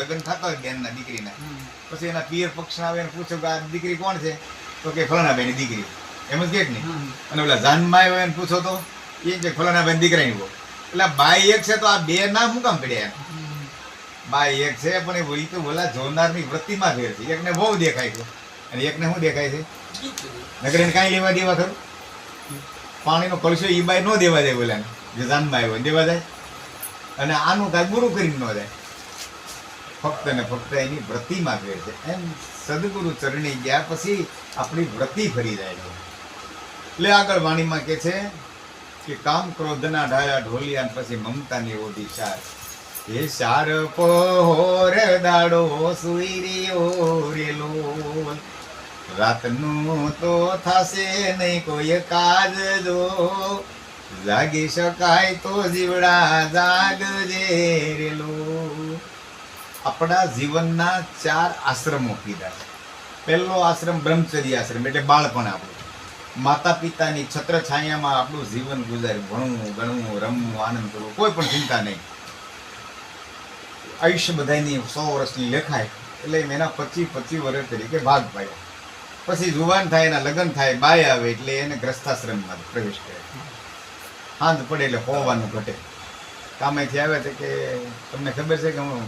લગ્ન થતા હોય બેનના દીકરીના. પછી એના પિયર પક્ષના આવે એને પૂછો કે આ દીકરી કોણ છે? તો કે ફલાણા બેની દીકરી. એમ જ કે નહીં અને ઓલા જાનમાં આવ્યો એને પૂછો તો એ કે ફલાણા બેન દીકરાની બહુ એટલે બાઈ એક છે તો આ બે ના શું કામ પડ્યા એમ? બાઈ એક છે પણ એ તો ઓલા જોનારની વૃત્તિમાં ફેર છે. એકને બહુ દેખાય છે અને એકને શું દેખાય છે? નગર એને કાંઈ લેવા દેવા ખરું? પાણીનો કળશો એ બાય ન દેવા જાય બોલાને. જે જાનમાં આવ્યો દેવા જાય. અને આનું કાંઈ બુરું કરીને ન જાય. ફક્ત ને ફક્ત એની વૃત્તિમાં ફેર છે. એમ સદગુરુ ચરણી ગયા પછી આપણી વૃત્તિ ફરી જાય છે. એટલે આગળ વાણીમાં કે છે કે કામ ક્રોધના ઢાયા ઢોલિયા પછી મમતાની ઓઢી સાર એ સાર પોર દાડો સુઈ રહ્યો રેલો રાતનું તો થશે નહીં કોઈ કાજ જો. જાગી શકાય તો જીવડા જાગજે રેલો આપણા જીવનના ચાર આશ્રમો કીધા છે. પહેલો આશ્રમ બ્રહ્મચર્ય આશ્રમ, એટલે બાળપણ આપણું. માતા પિતાની છત્ર છાયામાં આપણું જીવન ગુજાર્યું. ભણવું, ગણવું, રમવું, આનંદ કરવો, કોઈ પણ ચિંતા નહીં. આયુષ્ય બધાની સો વર્ષની લેખાય, એટલે એના પચીસ પચીસ વર્ષ તરીકે ભાગ પાડ્યો. પછી જુવાન થાય, એના લગ્ન થાય બાય આવે, એટલે એને ગ્રસ્તાશ્રમમાં પ્રવેશ કરે હાંજ પડે એટલે હોવાનું ઘટે. કામેથી આવે છે કે તમને ખબર છે કે હું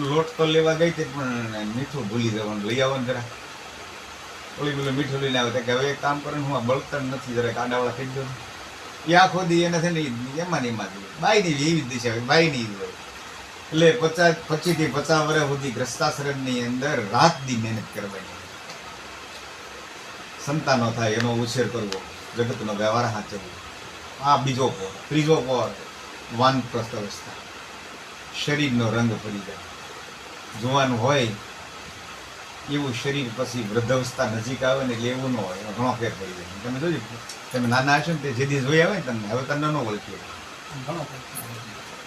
લોટ તો લેવા ગઈ હતી, પણ મીઠું ભૂલી જવાનું લઈ આવવાનું જરા ઓલી પેલું મીઠું લઈને આવે, કે હવે એક કામ કરે, હું આ બળતણ નથી જરા કાંડાવાળા થઈ ગયો એ આખો દી એને છે ને એમાં ને એમાં. બાયની એવી દિશા હોય બાયની જ હોય. એટલે પચાસ પચીસથી પચાસ વર્ષ સુધી ગ્રસ્તાશ્રમની અંદર રાત દી મહેનત કરવાની. સંતાનો થાય, એનો ઉછેર કરવો, જગતનો વ્યવહાર સાચવવો. આ બીજો પોર, ત્રીજો પોર વાન અવસ્થા. શરીરનો રંગ પડી જાય. જોવાનું હોય એવું શરીર પછી વૃદ્ધાવસ્થા નજીક આવે ને એટલે એવું ન હોય ઘણો ફેર થઈ જાય. તમે જોજો તમે નાના હશો ને તે જેદી જોઈ આવે ને તમને હવે તમને ન ઓળખી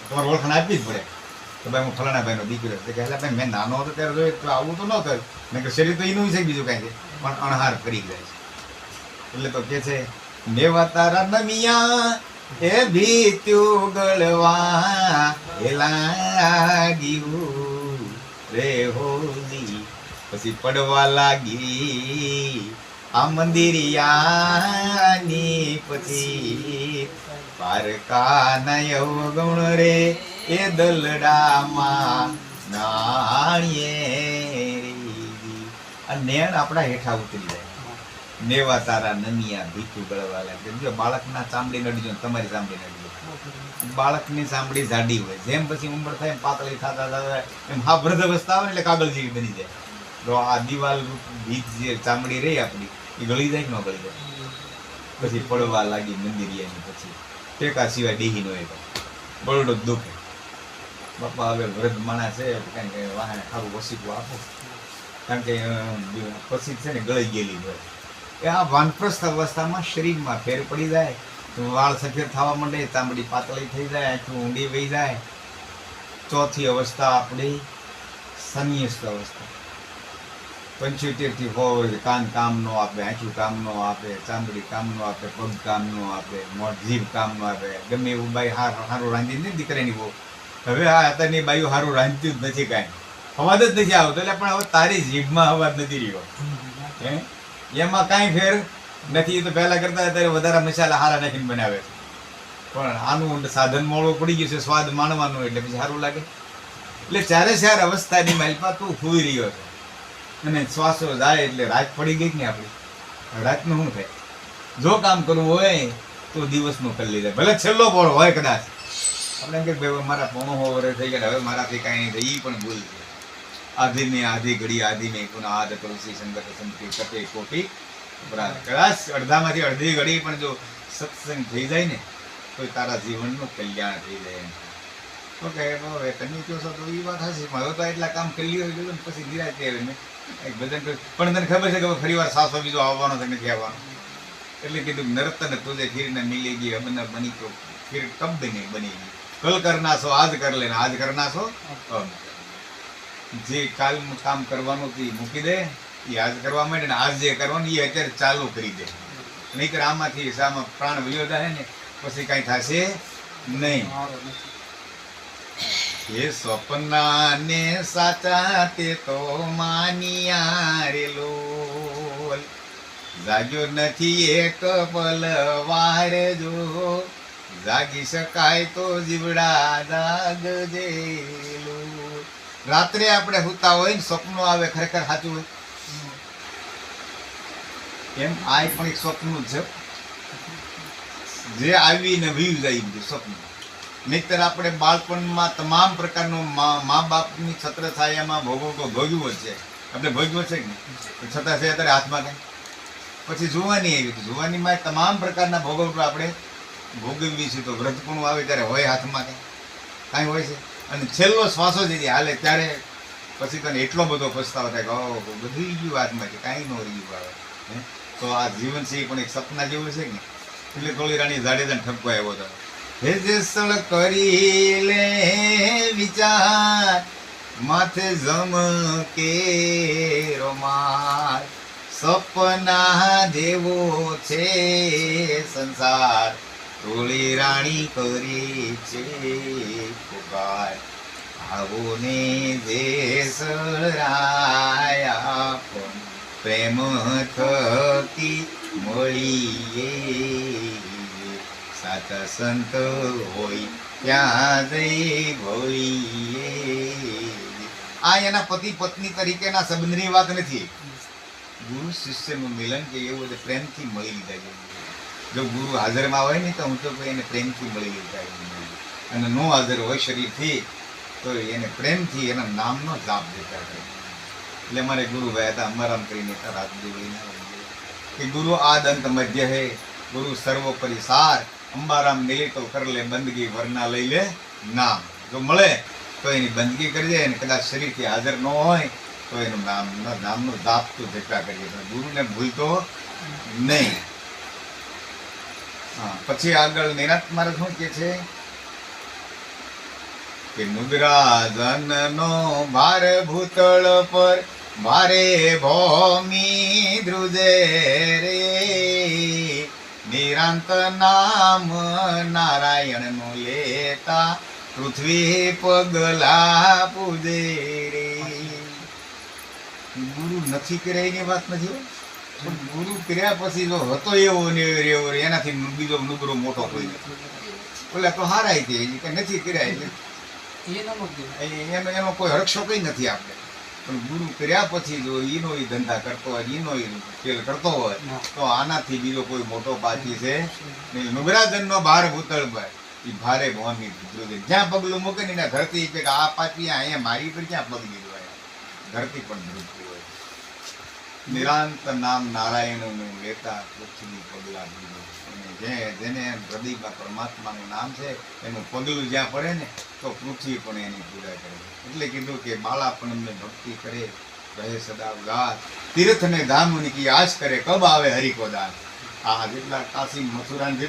તમારે ઓળખાણ આપવી જ પડે. તો ભાઈ હું ફલાણા ભાઈનો દીકરો તો કે "અલા ભાઈ મેં નાનો હતો ત્યારે જોયું તો આવું તો ન થયું મેં કે શરીર તો એનું છે બીજું કાંઈ છે પણ અણહાર કરી જાય છે. એટલે તો કે છે મેવા તારા નમિયા એ ભીત્યું ગળવા એ લાગ્યું રે હોલી, પછી પડવા લાગી. આ મંદિરિયાની પછી પારકા નય ગૌણ રે, એ દલડામાં નાણીએ નેણ આપણા હેઠા ઉતરી જાય. નેવા તારા નમિયા ભીખું ગળવા લાગે. જો બાળકના ચામડી નડજો જો તમારી ચામડી નડજો બાળકની સાંભળી જાડી હોય. જેમ પછી ઉંમર થાય એમ પાતળી થતા થતા એમ હા વૃદ્ધ અવસ્થા આવે એટલે કાગળ જેવી બની જાય. તો આ દિવાલ ભીત જે ચામડી રહી આપણી, એ ગળી જાય ન ગળી જાય? પછી પડવા લાગી મંદિરિયાની પછી. ટેકા સિવાય દેહી નો એક બળડો જ દુખે. બાપા હવે વૃદ્ધ માણસ છે કારણ કે વાહન સારું વસીકું આપો. કારણ કે પછી છે ને, ગળી ગયેલી હોય. એ આ વાનપ્રસ્થ અવસ્થામાં શરીરમાં ફેર પડી જાય. તો વાળ સફેદ થવા માંડે ચામડી પાતળી થઈ જાય આંખું ઊંડી વહી જાય. ચોથી અવસ્થા આપણી સંન્યસ્ત અવસ્થા. પંચોતેરથી હોય કાન કામ નો આપે કામ ન આપે ચામડી કામ નો આપે પગ કામ ન આપે મોઢ જીભ કામ નો આપે. ગમે એવું બાઈ હારું હારું રાંધી નહીં દીકરાની બહુ. હવે આ અત્યારની બાઈઓ સારું રાંધતી જ નથી કાંઈ. અવાજ જ નથી આવતો એટલે પણ હવે તારી જીભમાં અવાજ નથી રહ્યો. એમાં કાંઈ ફેર નથી તો પહેલા કરતા અત્યારે વધારે મસાલા હારા નાખીને બનાવે છે. પણ આનું સાધન મોળું પડી ગયું છે, સ્વાદ માણવાનું એટલે પછી સારું લાગે. એટલે ચારે ચાર અવસ્થાની માલપા તું ફૂઈ રહ્યો છે. અને શ્વાસો જાય એટલે રાત પડી ગઈ ને આપણી. રાતનું શું થાય? જો કામ કરવું હોય તો દિવસનું કરી લીધા. ભલે છેલ્લો પોળો હોય કદાચ. આપણે કે ભાઈ મારા પોણો હો વર્ષ થઈ ગયા, હવે મારાથી કાંઈ નહીં એ પણ ભૂલ છે. આધી મેં આધી ઘડી આધી મેં પુનઃ આદ તુલસી સંગત સંતિ કટે કોટી. કદાચ અડધામાંથી અડધી ઘડી પણ જો સત્સંગ થઈ જાય ને તો તારા જીવનનું કલ્યાણ થઈ જાય એમ. કે હવે તમે કહો છો તો એ વાત હશે. મારો તો એટલા કામ કરી હોય ને પછી ધીરા ત્યારે મેં એક ભજન કર્યું. પણ તને ખબર છે કે ફરી વાર સાસો બીજો આવવાનો છે નથી આવવાનો? એટલે કીધું નરતન તુજે ખીરને મિલી ગઈ અબન બની તો ખીર કબ બની બની ગઈ. કલ કરના છો આજ કર લેને. આજ કરના છો જે કાલ કામ કરવાનું મૂકી દે. આજ કરવા માંડે ને આજ જે કરવાનું એ અત્યારે ચાલુ કરી દે. નહીતર આમાંથી સામાં પ્રાણ વયો હે ને પછી કાંઈ થશે નહીં. એ સપના ને સાચા તે તો માનિયા રે લોલ જાગ્યો નથી એક પલ વાર જો. જાગી શકાય તો જીવડા જાગજે. રાત્રે આપણે હુતા હોય ને સપનું આવે, ખરેખર સાચું હોય. એમ આ પણ એક સ્વપ્ન છે. જે આવીને વીવ જાય છે સ્વપ્ન. નહીતર આપણે બાળપણમાં તમામ પ્રકારનો મા બાપની છત્ર છાયામાં ભોગવતો ભોગ્યું છે. આપણે ભોગ્યો છે કે? છતાં છે અત્યારે હાથમાં કંઈ? પછી જુવાની આવી હતી જુવાનીમાં તમામ પ્રકારના ભોગવટો આપણે ભોગવીએ છીએ તો વ્રતપણું આવે ત્યારે હોય હાથમાં કંઈ? કાંઈ હોય છે? અને છેલ્લો શ્વાસો જે હાલે ત્યારે પછી તને એટલો બધો પસ્તાવો થાય કે ઓહો, બધું ગયું હાથમાં છે કાંઈ ન રહ્યું આવે હે? તો આ જીવન છે એ પણ એક સપના જેવું છે નહીં? એટલે કોળી રાણી જાડેજાને ઠપકો આવ્યો હતો. હે જે સળ કરી લે વિચાર, માથે જમ કે રોમાર સપના જેવો છે સંસાર થોડી રાણી કરી છે પુકાર. આવો ને સરાયા પણ પ્રેમ થકી મળીએ. સાચા સંત હોય ત્યાં જઈ ભળીએ. આ એના પતિ પત્ની તરીકેના સંબંધની વાત નથી. ગુરુ શિષ્યનું મિલન કે એવું બધું પ્રેમથી મળી લીધા છે. જો ગુરુ હાજરમાં હોય ને તો હું તો એને પ્રેમથી મળી લીધા અને નો હાજર હોય શરીરથી, તો એને પ્રેમથી એના નામનો જાપ દેતા કરે એટલે અમારે ગુરુ ગયા હતા, અમારામ કરીને હતા રાજદેવી કે ગુરુ આદંત મધ્ય હે, ગુરુ સર્વોપરી સાર અંબારામ મિલે તો કર બંદગી, વરના લઈ લે નામ. જો મળે, તો એની બંદગી કરી દે કદાચ શરીરથી હાજર ન હોય, તો એનું નામ, નામનું દાપ તો જેટલા કરીએ. ગુરુને ભૂલતો નહીં. હા, પછી આગળ નિરાત મારે શું કે છે? કે નુગરાજનનો ભાર ભૂતળ પર ભારે ભૌમી ધ્રુજે રે. નિરાંત નામ નારાયણનું લેતા પૃથ્વી પગલા પૂજે રે. ગુરુ નથી કર્યા એની વાત નથી પણ ગુરુ કર્યા પછી જો હતો એવો ને એવો રે, એનાથી બીજો નુગરો મોટો કોઈ ઓલા તો હારાય કે નથી કર્યા એટલે. એનો કોઈ હરક્ષો કઈ નથી આપણે. પણ ગુરુ કર્યા પછી જો એનો એ ધંધા કરતો હોય એનો એ ખેલ કરતો હોય તો આનાથી બીજો કોઈ મોટો પાછી છે નહીં. નુગરાજનનો ભાર ભૂતળભાઈ એ ભારે ભવાની જોજે જ્યાં પગલું મૂકે ને એના ધરતી કે આ પાછી અહીંયા મારી પર ક્યાં પગ દીધો હોય? ધરતી પણ ધ્રુજતી હોય. નિરાંત નામ નારાયણનું લેતા પૃથ્વી પગલા દીધો જે જેને હૃદયમાં પરમાત્માનું નામ છે, એનું પગલું જ્યાં પડે ને, તો પૃથ્વી પણ એની પૂજા કરે એટલે કીધું કે બાળા પણ અમને ભક્તિ કરે, રહે સદા ઉદાસ. તીર્થ ને ધામ કી આશ કરે, કબ આવે હરિકો દાસ? આ જેટલા કાશી મથુરા ને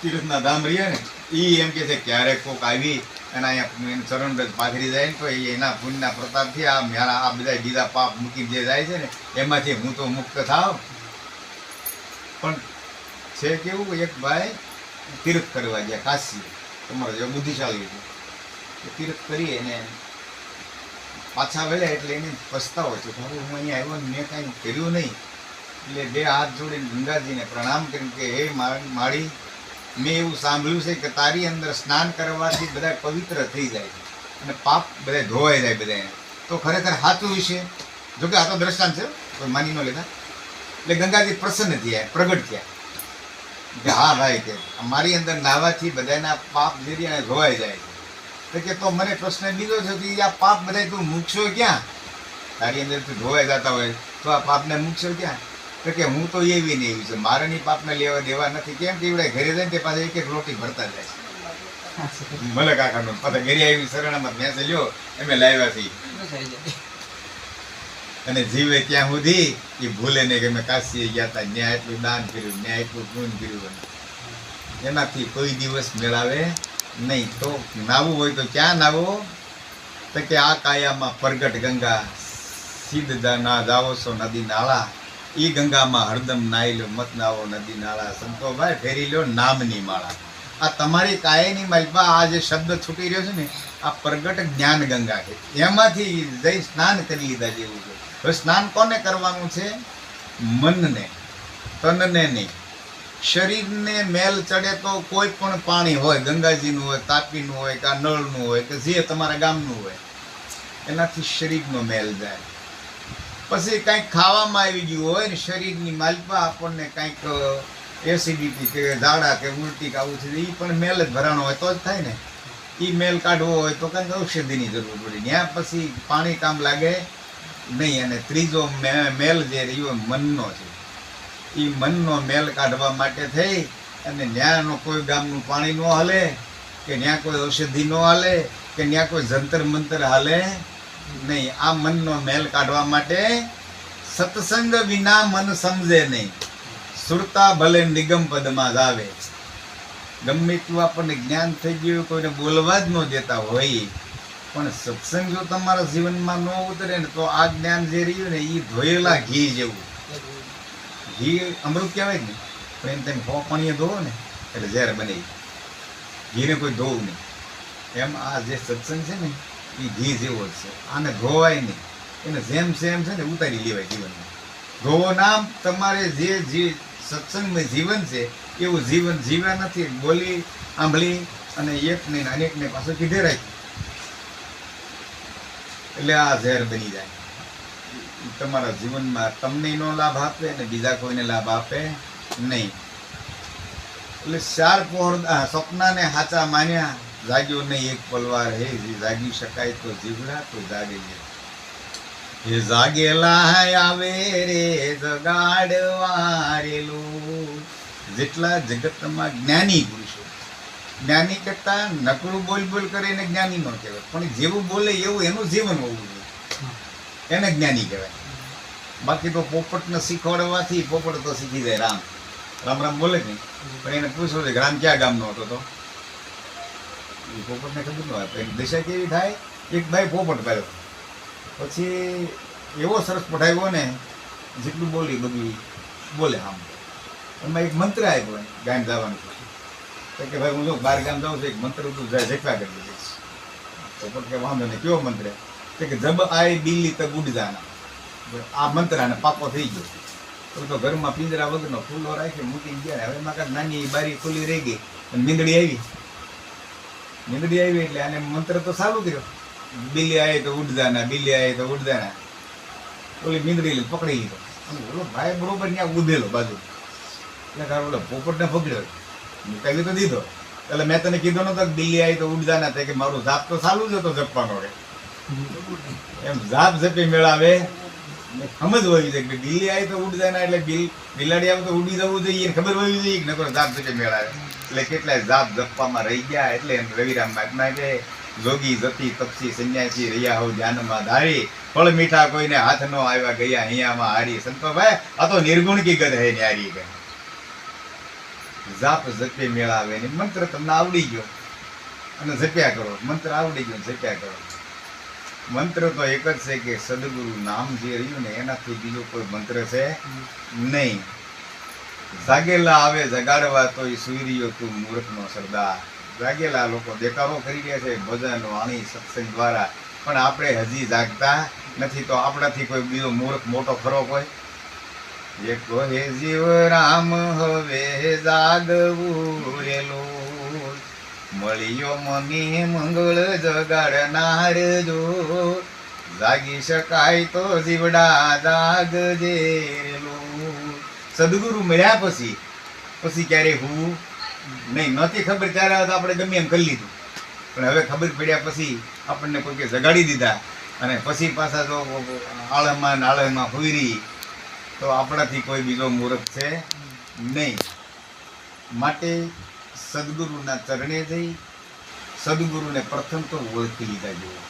તીર્થના ધામ રહ્યા ને એ એમ કે છે ક્યારેક કોક આવી અને અહીંયા ચરણ રજ પાથરી જાય ને, તો એના પુણ્યના પ્રતાપથી આ મારા આ બધા બીજા પાપ મૂકી જે જાય છે ને, એમાંથી હું તો મુક્ત થાવ. પણ છે કેવું? એક ભાઈ તીર્થ કરવા ગયા, કાશી. તમારો જે બુદ્ધિશાળી છે એ તીર્થ કરી એને પાછા વળ્યા એટલે એને પસ્તાવો છે કે હું અહીંયા આવ્યો મેં કાંઈ કર્યું નહીં. એટલે બે હાથ જોડીને ગંગાજીને પ્રણામ કર્યું કે, હે માળી, મેં એવું સાંભળ્યું છે કે તારી અંદર સ્નાન કરવાથી બધા પવિત્ર થઈ જાય છે અને પાપ બધા ધોવાઈ જાય બધા તો ખરેખર સાચું વિશે જોકે આ તો દ્રષ્ટાંત છે, કોઈ માની ન લેતા. એટલે ગંગાજી પ્રસન્ન થયા, પ્રગટ થયા. કે હા ભાઈ કે મારી અંદર નાવાથી બધાના પાપ જે અને ધોવાઈ જાય છે. તો કે તો મને પ્રશ્ન બીજો છે કે આ પાપ બધા તું મૂકશો ક્યાં? તારી અંદર તું ધોવાઈ જતા હોય. તો આ પાપને મૂકશો ક્યાં? તો કે હું તો એવી ને એવી છે. મારે ની પાપને લેવા દેવા નથી. કેમ કે એવડે ઘરે જાય ને તે પાછા એક એક રોટી ભરતા જાય છે. ભલે કાકાનું પાછા ઘરે આવી શરણામાં ભેંસે લ્યો એમે લાવ્યા છે બસ આવી જાય. અને જીવે ત્યાં સુધી એ ભૂલે નહીં કે મેં કાશીએ ગયા હતા ન્યાય એટલું દાન કર્યું, ન્યાય એટલું ગુણ કર્યું એનાથી કોઈ દિવસ મેળાવે નહીં. તો નાવું હોય તો ક્યાં નાવો? તો કે આ કાયામાં પ્રગટ ગંગા સિદ્ધ ના જાવો છો નદી નાળા. એ ગંગામાં હરદમ નાહી લો મત નાવો નદી નાળા. સંતો ભાઈ ફેરી લો નામની માળા. આ તમારી કાયાની માલપા આ જે શબ્દ છૂટી રહ્યો છે ને, આ પ્રગટ જ્ઞાન ગંગા છે. એમાંથી જઈ સ્નાન કરી લીધા જેવું છે. હવે સ્નાન કોને કરવાનું છે? મનને, તનને નહીં. શરીરને મેલ ચડે તો કોઈ પણ પાણી હોય, ગંગાજીનું હોય, તાપીનું હોય, કે નળનું હોય, કે જે તમારા ગામનું હોય, એનાથી શરીરનો મેલ જાય. પછી કંઈક ખાવામાં આવી ગયું હોય ને, શરીરની માલપા આપણને કંઈક એસિડિટી કે ઝાડા કે ઉલટી કે આવું છે એ પણ મેલ જ ભરાણો હોય તો જ થાય ને. એ મેલ કાઢવો હોય તો કંઈક ઔષધિની જરૂર પડે. ત્યાં પછી પાણી કામ લાગે નહીં, અને ત્રીજો મેલ જે રહ્યો મનનો છે. એ મનનો મેલ કાઢવા માટે થઈ, અને ન્યાનો કોઈ ગામનું પાણી ન હાલે, કે ત્યાં કોઈ ઔષધિ ન હાલે, કે ત્યાં કોઈ જંતર મંતર હાલે નહીં. આ મનનો મેલ કાઢવા માટે સત્સંગ વિના મન સમજે નહીં. સુરતા ભલે નિગમ પદમાં જ આવે. ગમે એટલું આપણને જ્ઞાન થઈ ગયું કોઈને બોલવા જ ન દેતા હોય. પણ સત્સંગ જો તમારા જીવનમાં ન ઉતરે ને તો આ જ્ઞાન જે રહ્યું ને એ ધોયેલા ઘી જેવું. ઘી અમૃત કહેવાય ને? પણ એમ તમે હો પાણીએ ધોવો ને, એટલે ઝેર બને. ઘીને કોઈ ધોવું નહીં. એમ આ જે સત્સંગ છે ને એ ઘી જેવો જ છે. આને ધોવાય નહીં. એને જેમ સેમ છે ને, ઉતારી લેવાય જીવનમાં. ધોવો નામ તમારે જે જે સત્સંગમય જીવન છે, એવું જીવન જીવ્યા નથી. બોલી, આંભળી અને એકને અનેકને પાછું કીધે રાખ્યું એટલે આ ઝેર બની જાય. તમારા જીવનમાં તમને નો લાભ આપે અને બીજા કોઈને લાભ આપે નહીં. એટલે ચાર પહોર સપનાને હાચા માન્યા. જાગ્યો નહીં એક પલવાર. હે જાગી શકાય તો જીવડા તો જાગે લે એ જાગેલા આવે રે જગાડવારેલું. જેટલા જગતમાં જ્ઞાની પુરુષો, જ્ઞાની કરતા નકરું બોલ બોલ કરીને જ્ઞાની ન કહેવાય. પણ જેવું બોલે એવું એનું જીવન હોવું જોઈએ. એને જ્ઞાની કહેવાય. બાકી તો પોપટને શીખવાડવાથી પોપટ તો શીખી જાય. રામ. રામ રામ બોલે નહીં. પણ એને પૂછવું છે રામ ક્યાં ગામનો હતો તો? એ પોપટને ખબર ન હોય. દિશા એની કેવી થાય? એક ભાઈ પોપટ પાડ્યો પછી એવો સરસ પઢાવ્યો ને, જેટલું બોલી બધું બોલે આમ. એમાં એક મંત્ર આવ્યો જવાનું છે તો કે ભાઈ, હું જો બાર ગામ જાઉં છું, એક મંત્ર તું જખવા કરી દઈશ. પોપટ કે વાંધો નહીં કેવો મંત્ર? તો કે જબ આય બિલ્લી તબ ઉડ આ મંત્ર આને પાકો થઈ ગયો. તો તો ઘરમાં પિંજરા વગરનો ફૂલો રાખી મૂકી ગયા હવે એમાં કાંઈ નાની બારી ખુલ્લી રહી ગઈ. અને મીંદડી આવી. મીંદડી આવી એટલે આને મંત્ર તો ચાલુ કર્યો. બિલ્લી આવે તો ઉડ જાના બિલ્લી આવે તો ઉડ જાના ઓલી મીંદડી પકડી લીધો. ઓલો ભાઈ બરોબર ત્યાં ઉધેલો બાજુ. એટલે તારો ઓલો પોપટને પકડ્યો. મુકાવી તો દીધો. એટલે મેં તને કીધું નતો દિલ્હી આવી તો ઉડ જાના તે કે મારું જાપ તો ચાલુ જ હતો જપવાનો રે. એમ જાપ જપી મેળાવે. સમજ હોવી જોઈએ કે દિલ્હી આવી તો ઉડ જાય એટલે બિલ બિલાડી આવે તો ઉડી જવું જોઈએ ખબર હોવી જોઈએ કે નકર જાપ જપી મેળાવે. એટલે કેટલાય જાપ જપવામાં રહી ગયા એટલે એમ રવિરામ મહાત્મા કે જોગી જતી તપસી સંન્યાસી રહ્યા હો ધ્યાનમાં ધારી ફળ મીઠા કોઈને હાથ નો આવ્યા ગયા અહીંયામાં હારી સંતો ભાઈ આ તો નિર્ગુણ કી ગદ હે ન્યારી કે જાપ જપે મેળાવે ને મંત્ર તમને આવડી ગયો. અને જપ્યા કરો, મંત્ર આવડી ગયો જપ્યા કરો. મંત્ર તો એક જ છે કે સદગુરુ નામ જે રહ્યું ને એનાથી બીજો કોઈ મંત્ર છે નહીં. જાગેલા આવે, જગાડવા તો એ રહ્યો તું મૂર્ખનો સરદાર. જાગેલા લોકો દેખાવો કરી રહ્યા છે ભજન વાણી સત્સંગ દ્વારા. પણ આપણે હજી જાગતા નથી તો આપણાથી કોઈ બીજો મૂર્ખ મોટો ખરો કોઈ? જે કહે, જીવ રામ હવે જાગવું મળ્યો મને મંગળ જગાડનાર જો. જાગી શકાય તો જીવડા જાગજે જેલું સદગુરુ મળ્યા પછી પછી ક્યારે હું? નહીં, નહોતી ખબર ત્યારે આપણે ગમે એમ કરી લીધું. પણ હવે ખબર પડ્યા પછી આપણને કોઈ કે જગાડી દીધા અને પછી પાછા જો આળમાં નાળમાં આળમાં રહી. તો આપણાથી કોઈ બીજો મૂર્ખ છે નહીં. માટે સદગુરુના ચરણે જઈ સદગુરુને પ્રથમ તો ઓળખી લીધા જેવું.